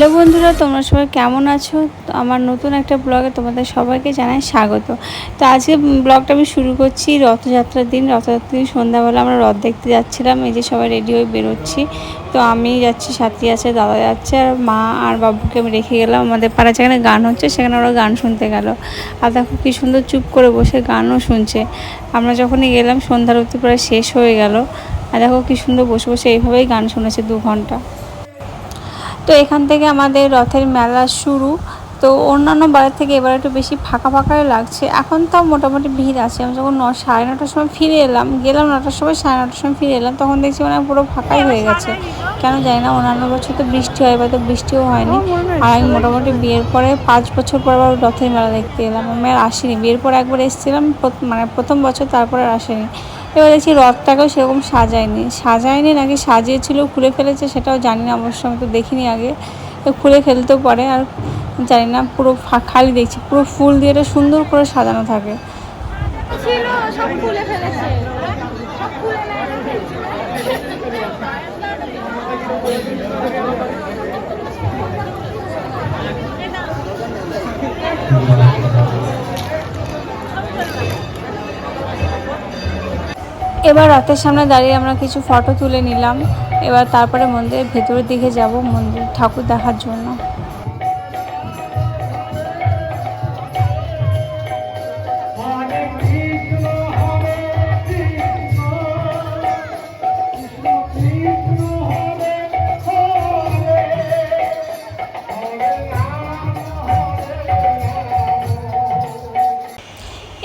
Hello বন্ধুরা, তোমরা সবাই কেমন আছো? আমার নতুন একটা ব্লগে তোমাদের সবাইকে জানাই স্বাগত। তো আজকে ব্লগটা আমি শুরু করছি রথযাত্রার দিন। রথযাত্রার দিন সন্ধ্যাবেলা আমরা রথ দেখতে যাচ্ছিলাম, এই যে সবাই রেডি হয়ে বেরোচ্ছি। তো আমি যাচ্ছি, সাথী আছে, দাদা যাচ্ছে, আর মা আর বাবুকে আমি রেখে গেলাম। আমাদের পাড়া যেখানে গান হচ্ছে, সেখানে ওরা গান শুনতে গেল। আর দেখো কী সুন্দর চুপ করে বসে গানও শুনছে। আমরা যখনই গেলাম, সন্ধ্যার অবধি প্রায় শেষ হয়ে গেল। আর দেখো কী সুন্দর বসে বসে এইভাবেই গান শুনেছে দু ঘণ্টা। তো এখান থেকে আমাদের রথের মেলা শুরু। তো অন্যান্য বারের থেকে এবার একটু বেশি ফাঁকা ফাঁকাই লাগছে। এখন তাও মোটামুটি ভিড় আছে। আমি যখন ন, সাড়ে নটার সময় ফিরে এলাম, গেলাম নটার সময়, সাড়ে নটার সময় ফিরে এলাম, তখন দেখছি মানে পুরো ফাঁকাই হয়ে গেছে। কেন জানি না, অন্যান্য বছর তো বৃষ্টি হয় এবার তো বৃষ্টিও হয়নি। আর আমি মোটামুটি বিয়ের পরে পাঁচ বছর পর আবার রথের মেলা দেখতে এলাম। আমি আর আসিনি। বিয়ের পরে একবার এসেছিলাম মানে প্রথম বছর, তারপরে আর আসেনি। এবার দেখছি রথটাকেও সেরকম সাজায়নি। সাজায়নি নাকি সাজিয়েছিল, খুলে ফেলেছে সেটাও জানি না, অবশ্য আমি তো দেখিনি আগে। খুলে ফেলতেও পারে আর জানি না, পুরো খালি দেখছি, পুরো ফুল দিয়ে এটা সুন্দর করে সাজানো থাকে। এবার রথের সামনে দাঁড়িয়ে আমরা কিছু ফটো তুলে নিলাম। এবার তারপরে মন্দিরের ভেতরের দিকে যাব, মন্দির ঠাকুর দেখার জন্য।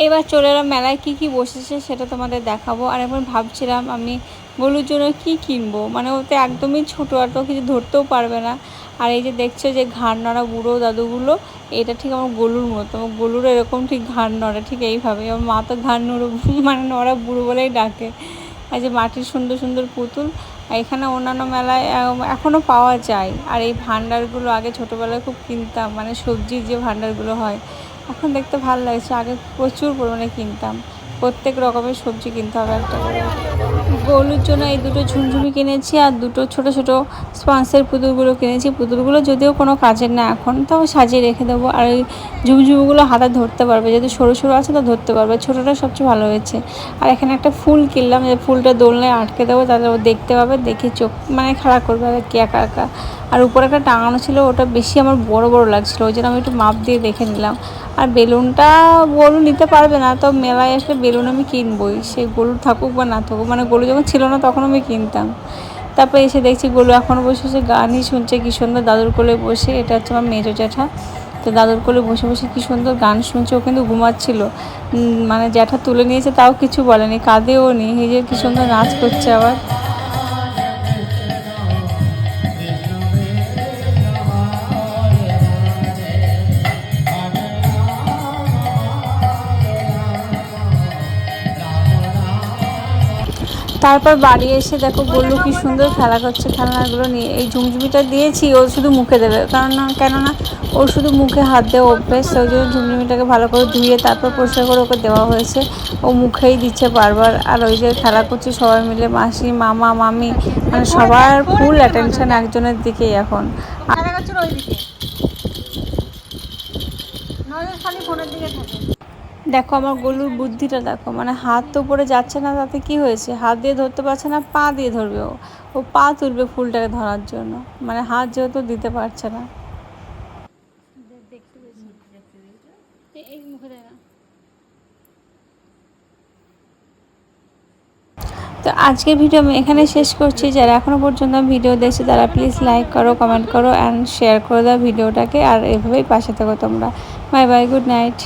এবার চলে এলাম মেলায় কী কী বসেছে সেটা তোমাদের দেখাবো। আর এখন ভাবছিলাম আমি গলুর জন্য কি কিনবো? মানে ওতে একদমই ছোটো, আর তো কিছু ধরতেও পারবে না। আর এই যে দেখছ যে ঘাড় নড়া বুড়ো দাদুগুলো, এটা ঠিক আমার গলুর মতো। আমার গলুর এরকম ঠিক ঘাড় নড়া, ঠিক এইভাবে আমার মা তো ঘাড় নড়ো মানে নড়া বুড়ো বলেই ডাকে। আর যে মাটির সুন্দর সুন্দর পুতুল। এখানে অন্যান্য মেলায় এখনও পাওয়া যায়। আর এই ভাণ্ডারগুলো আগে ছোটোবেলায় খুব কিনতাম মানে সবজির যে ভাণ্ডারগুলো হয় এখন দেখতে ভালো লাগছে। আগে প্রচুর পরিমাণে কিনতাম। প্রত্যেক রকমের সবজি কিনতে হবে একটা গলুর জন্য এই দুটো ঝুমঝুমি কিনেছি আর দুটো ছোট ছোট স্পঞ্জের পুতুলগুলো কিনেছি। পুতুলগুলো যদিও কোনো কাজের না এখন তাও সাজিয়ে রেখে দেবো। আর ওই ঝুমঝুমিগুলো হাতে ধরতে পারবে। যদি সরু সরু আছে তো ধরতে পারবে। ছোটোটা সবচেয়ে ভালো হয়েছে। আর এখানে একটা ফুল কিনলাম। যে ফুলটা দোলনায় আটকে দেবো, তাহলে ও দেখতে পাবে, দেখে চোখ মানে খারাপ করবে, আর কি একা একা। আর উপরে একটা টাঙানো ছিল, ওটা বেশি আমার বড় বড় লাগছিল, ওই জন্য আমি একটু মাপ দিয়ে দেখে নিলাম। আর বেলুনটা গরু নিতে পারবে না, তো মেলায় আসলে বেলুন আমি কিনবই, সে গরু থাকুক বা না থাকুক মানে গরু যখন ছিল না তখন আমি কিনতাম। তারপরে এসে দেখছি গরু এখনও বসে বসে গানই শুনছে, কি সুন্দর দাদুর কোলে বসে, এটা হচ্ছে আমার মেজো জ্যাঠা। তো দাদুর কোলে বসে বসে কি সুন্দর গান শুনছে, ও কিন্তু ঘুমাচ্ছিল। মানে জ্যাঠা তুলে নিয়েছে, তাও কিছু বলেনি, কাঁদেও নি এই যে কি সুন্দর নাচ করছে আবার। তারপর বাড়ি এসে দেখো বলল কি সুন্দর খেলা করছে, খেলনাগুলো নিয়ে। এই ঝুমঝুমিটা দিয়েছি, ও শুধু মুখে দেবে। কারণ কেননা ওর শুধু মুখে হাত দেওয়া অভ্যেস ওই জন্য ঝুমঝুমিটাকে ভালো করে ধুয়ে তারপর পরিষ্কার করে ওকে দেওয়া হয়েছে। ও মুখেই দিচ্ছে বারবার। আর ওই যে খেলা করছে সবাই মিলে, মাসি, মামা, মামি মানে সবার ফুল অ্যাটেনশন একজনের দিকেই এখন। খেলা নজর খালি ফোনের দিকে থাকে। দেখো আমার গলুর বুদ্ধিটা দেখো মানে হাত তো উপরে যাচ্ছে না, তাতে কি হয়েছে? হাত দিয়ে ধরতে পারছে না, পা দিয়ে ধরবে ও। ও পা তুলবে ফুলটাকে ধরার জন্য মানে হাত যেহেতু দিতে পারছে না। তো আজকের ভিডিও আমি এখানে শেষ করছি, যারা এখনও পর্যন্ত ভিডিও দেখছে, তারা প্লিজ লাইক করো কমেন্ট করো অ্যান্ড শেয়ার করে দাও ভিডিওটাকে, আর এভাবেই পাশে থাকো তোমরা। Bye bye good night